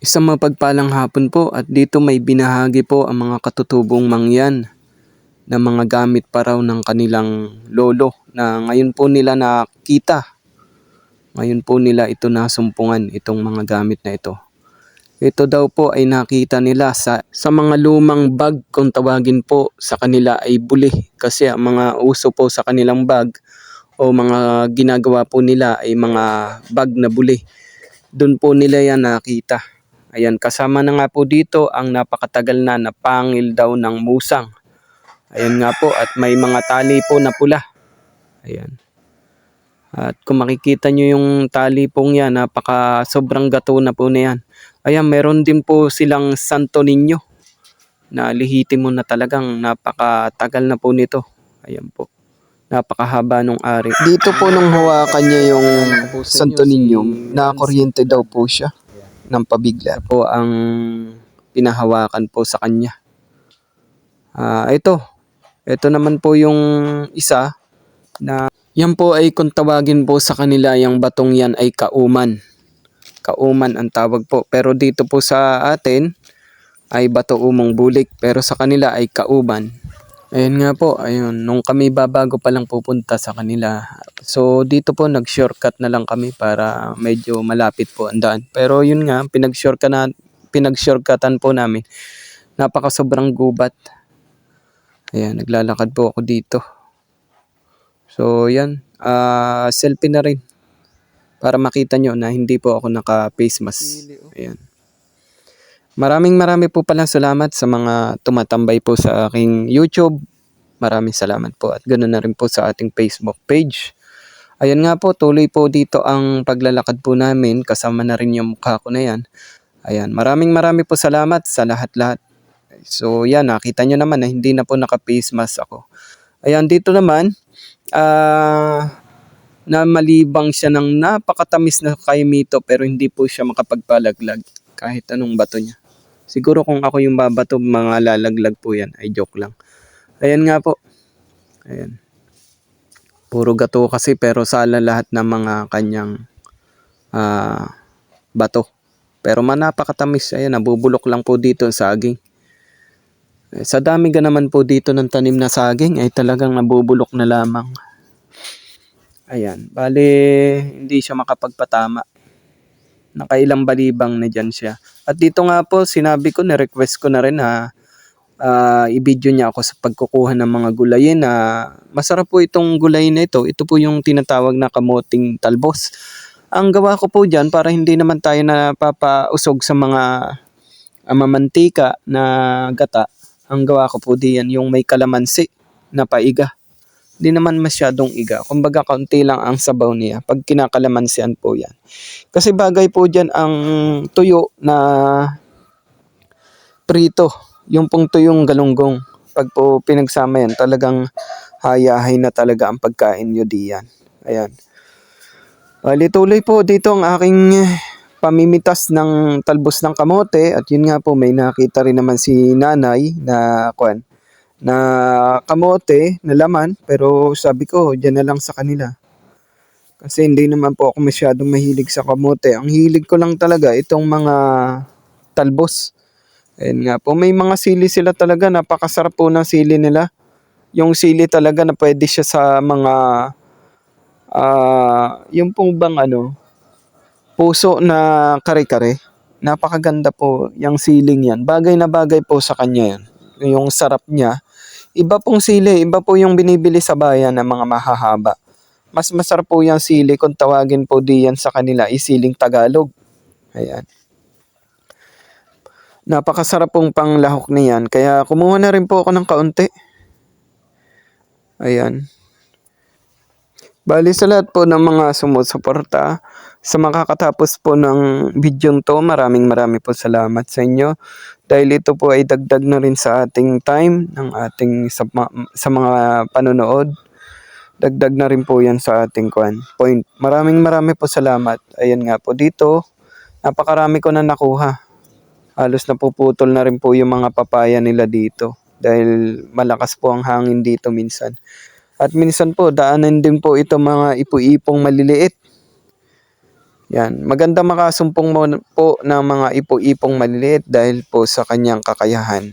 Isang mapagpalang hapon po at dito may binahagi po ang mga katutubong mangyan na mga gamit pa raw ng kanilang lolo na ngayon po nila nakita. Ngayon po nila ito nasumpungan itong mga gamit na ito. Ito daw po ay nakita nila sa, sa mga lumang bag kung tawagin po sa kanila ay buli. Kasi ang mga uso po sa kanilang bag o mga ginagawa po nila ay mga bag na buli. Doon po nila yan nakita. Ayan, kasama na nga po dito ang napakatagal na na pangil daw ng musang. Ayan nga po, at may mga tali po na pula. Ayan. At kung makikita nyo yung tali pong yan, napaka sobrang gato na po na yan. Ayan, meron din po silang Santo Niño na lihitin mo na talagang napakatagal na po nito. Ayan po. Napakahaba nung ari. Dito po nung hawakan niya yung Santo Niño, nakakuryente daw po siya ng pabigla po ang pinahawakan po sa kanya. Ah, ito. Ito naman po yung isa na yan po ay kung tawagin po sa kanila yung batong yan ay kauman. Kauman ang tawag po. Pero dito po sa atin ay bato umong bulik. Pero sa kanila ay kauman. Ayun nga po, ayun, nung kami babago pa lang pupunta sa kanila. So dito po nag-shortcut na lang kami para medyo malapit po ang daan. Pero yun nga, pinag-shortcut na, pinag-shortcutan po namin. Napaka sobrang gubat. Ayan, naglalakad po ako dito. So yan, ah selfie na rin. Para makita nyo na hindi po ako naka-face mask. Ayan. Maraming marami po pala salamat sa mga tumatambay po sa aking YouTube. Maraming salamat po at ganoon na rin po sa ating Facebook page. Ayan nga po, tuloy po dito ang paglalakad po namin. Kasama na rin yung mukha ko na yan. Ayan, maraming marami po salamat sa lahat-lahat. So yan, nakita nyo naman na hindi na po naka-face mask ako. Ayan, dito naman, ah na malibang siya ng napakatamis na kaimito pero hindi po siya makapagpalaglag kahit anong bato niya. Siguro kung ako yung babato, mga lalaglag po yan. Ay, joke lang. Ayan nga po. Ayan. Puro gato kasi pero sala lahat ng mga kanyang ah, bato. Pero manapakatamis. Ayan, nabubulok lang po dito sa saging. Eh, Sa dami ga naman po dito ng tanim na saging ay talagang nabubulok na lamang. Ayan, bali hindi siya makapagpatama. Nakailang balibang na dyan siya. At dito nga po, sinabi ko, na-request ko na rin na ah, i-video niya ako sa pagkukuha ng mga gulayin na masarap po itong gulayin na ito. Ito po yung tinatawag na kamoting talbos. Ang gawa ko po dyan para hindi naman tayo napapausog sa mga ah, mamantika na gata. Ang gawa ko po diyan yung may kalamansi na paiga. Hindi naman masyadong iga. Kumbaga kaunti lang ang sabaw niya pag kinakalamansian po yan. Kasi bagay po dyan ang tuyo na prito. Yung pong tuyong galunggong. Pag po pinagsama yan, talagang hayahay na talaga ang pagkain nyo diyan. Ayan. Bali, tuloy po dito ang aking pamimitas ng talbos ng kamote at yun nga po may nakita rin naman si nanay na kwan na kamote na laman pero sabi ko diyan na lang sa kanila kasi hindi naman po ako masyadong mahilig sa kamote ang hilig ko lang talaga itong mga talbos Ayun nga po may mga sili sila talaga napakasarap po ng sili nila yung sili talaga na pwede siya sa mga ah yung pong bang ano puso na kare-kare. Napakaganda po yung siling yan. Bagay na bagay po sa kanya yan. Yung sarap niya. Iba pong sili, iba po yung binibili sa bayan ng mga mahahaba. Mas masarap po yung sili kung tawagin po diyan sa kanila isiling Tagalog. Ayan. Napakasarap pong panglahok niyan. Kaya kumuha na rin po ako ng kaunti. Ayan. Bali sa lahat po ng mga sumusuporta, sa makakatapos po ng video to, maraming marami po salamat sa inyo. Dahil ito po ay dagdag na rin sa ating time, ng ating sa, sa mga panonood. Dagdag na rin po yan sa ating kwan, point. Maraming marami po salamat. Ayan nga po dito, napakarami ko na nakuha. Halos napuputol na rin po yung mga papaya nila dito. Dahil malakas po ang hangin dito minsan. At minsan po, daanan din po ito mga ipu-ipong maliliit. Yan. Maganda makasumpong mo po ng mga ipo-ipong maliliit dahil po sa kanyang kakayahan.